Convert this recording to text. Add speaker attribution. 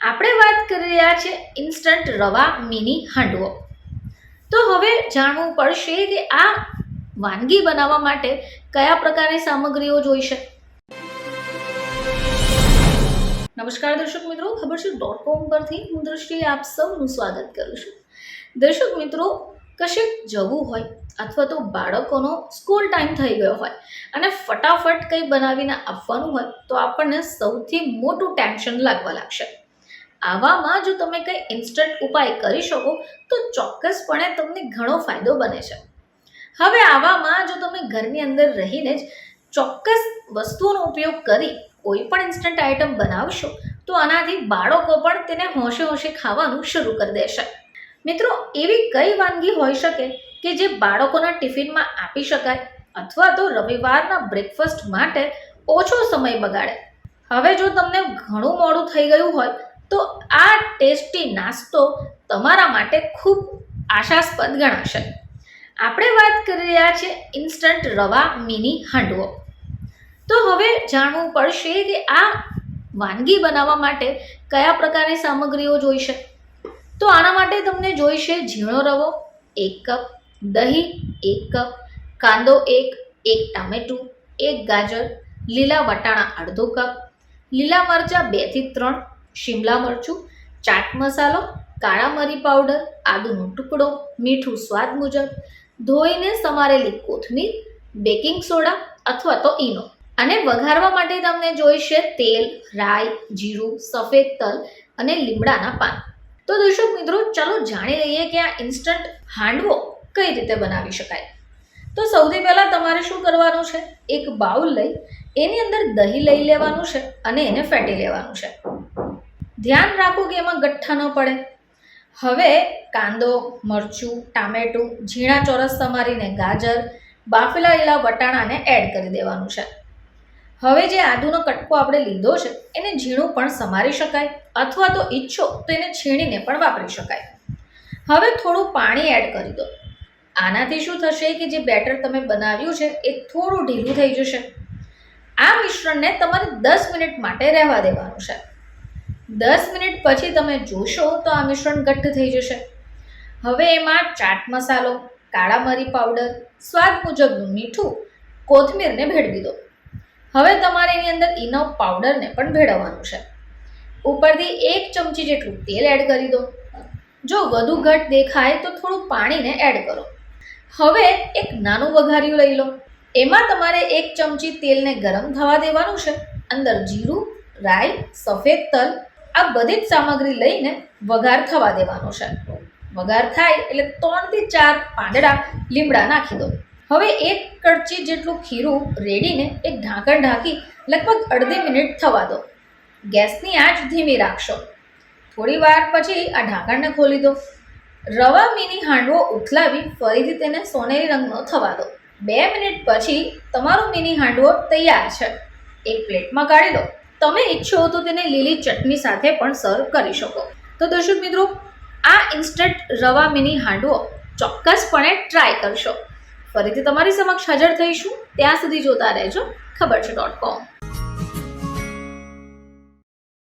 Speaker 1: આપણે વાત કરી રહ્યા છે ઇન્સ્ટન્ટ રવા મિની હાંડવો. તો હવે જાણવું પડશે કે આ વાનગી બનાવવા માટે કયા પ્રકારની સામગ્રીઓ જોઈશે નમસ્કાર દર્શક મિત્રો, ખબર છે ડોટ કોમ પરથી હું દ્રષ્ટિએ આપ સૌનું સ્વાગત કરું છું. દર્શક મિત્રો, કશેક જવું હોય અથવા તો બાળકોનો સ્કૂલ ટાઈમ થઈ ગયો હોય અને ફટાફટ કંઈ બનાવીને આપવાનું હોય તો આપણને સૌથી મોટું ટેન્શન લાગવા લાગશે. આવામાં જો તમે કંઈ ઇન્સ્ટન્ટ ઉપાય કરી શકો, તો ચોક્કસપણે તમને ઘણો ફાયદો બને છે. હવે આવામાં જો તમે ઘરની અંદર રહીને જ ચોક્કસ વસ્તુઓનો ઉપયોગ કરી કોઈ પણ ઇન્સ્ટન્ટ આઇટમ બનાવશો, તો આનાથી બાળકો પણ તેને હોંશે હોંશે ખાવાનું શરૂ કરી દેશે. મિત્રો, એવી કઈ વાનગી હોઈ શકે કે જે બાળકોના ટિફિનમાં આપી શકાય અથવા તો રવિવારના બ્રેકફાસ્ટ માટે ઓછો સમય બગાડે? હવે જો તમને ઘણું મોડું થઈ ગયું હોય તો આ ટેસ્ટી નાસ્તો તમારા માટે ખૂબ આશાસ્પદ ગણાશે. આપણે વાત કરી રહ્યા છે ઇન્સ્ટન્ટ રવા મિની હાંડવો. તો હવે જાણવું પડશે કે આ વાનગી બનાવવા માટે કયા પ્રકારની સામગ્રીઓ જોઈશે. તો આના માટે તમને જોઈશે ઝીણો રવો, એક કપ દહીં, એક કપ કાંદો એક એક ટામેટું, એક ગાજર, લીલા વટાણા અડધો કપ, લીલા મરચાં બેથી ત્રણ શિમલા મરચું, ચાટ મસાલો, કાળા મરી પાવડર, આદુનો ટુકડો, મીઠું સ્વાદ મુજબ. ધોઈને સમારેલી કોથમીર, બેકિંગ સોડા અથવા તો ઈનો. અને વઘારવા માટે તમને જોઈશે તેલ, રાઈ, જીરું, સફેદ તલ અને લીમડાના પાન. તો દર્શક મિત્રો, ચાલો જાણી લઈએ કે આ ઇન્સ્ટન્ટ હાંડવો કઈ રીતે બનાવી શકાય. તો સૌથી પહેલાં તમારે શું કરવાનું છે? એક બાઉલ લઈ, એની અંદર દહીં લઈ લેવાનું છે અને એને ફેટી લેવાનું છે. ધ્યાન રાખો કે એમાં ગઠ્ઠા ન પડે. હવે કાંદો, મરચું, ટામેટું, ઝીણા ચોરસ સમારીને ગાજર, બાફેલા લીલા વટાણાને એડ કરી દેવાનું છે. હવે જે આદુનો કટકો આપણે લીધો છે, એને ઝીણું પણ સમારી શકાય અથવા તો ઈચ્છો તો એને છીણીને પણ વાપરી શકાય. હવે થોડું પાણી એડ કરી દો. આનાથી શું થશે કે જે બેટર તમે બનાવ્યું છે, એ થોડું ઢીલું થઈ જશે. આ મિશ્રણને તમારે દસ મિનિટ માટે રહેવા દેવાનું છે. દસ મિનિટ પછી તમે જોશો તો આ મિશ્રણ ઘટ્ટ થઈ જશે. હવે એમાં ચાટ મસાલો, કાળા મરી પાવડર, સ્વાદ મુજબનું મીઠું, કોથમીરને ભેળવી દો. હવે તમારે એની અંદર ઇનો પાવડરને પણ ભેળવવાનું છે. ઉપરથી એક ચમચી જેટલું તેલ એડ કરી દો. જો વધુ ઘટ દેખાય તો થોડું પાણીને એડ કરો. હવે એક નાનું વઘાર્યું લઈ લો. એમાં તમારે એક ચમચી તેલને ગરમ થવા દેવાનું છે. અંદર જીરું, રાઈ, સફેદ તલ આ બધી જ સામગ્રી લઈને વઘાર થવા દેવાનો છે. વઘાર થાય એટલે ત્રણથી ચાર પાંદડા લીમડા નાખી દો. હવે એક કડચી જેટલું ખીરું રેડીને એક ઢાંકણ ઢાંકી લગભગ અડધી મિનિટ થવા દો. ગેસની આંચ ધીમી રાખશો. થોડી વાર પછી આ ઢાંકણને ખોલી દો. રવા મીની હાંડવો ઉથલાવી ફરીથી તેને સોનેરી રંગનો થવા દો. બે મિનિટ પછી તમારો મિની હાંડવો તૈયાર છે. એક પ્લેટમાં કાઢી લો તમે ઈચ્છો તો તેને લીલી ચટણી સાથે પણ સર્વ કરી શકો. તો દર્શક મિત્રો, આ ઇન્સ્ટન્ટ રવા મિની હાંડવો ચોક્કસપણે ટ્રાય કરશો. ફરીથી તમારી સમક્ષ હાજર થઈશું. ત્યાં સુધી જોતા રહેજો. ખબર છે ડોટ કોમ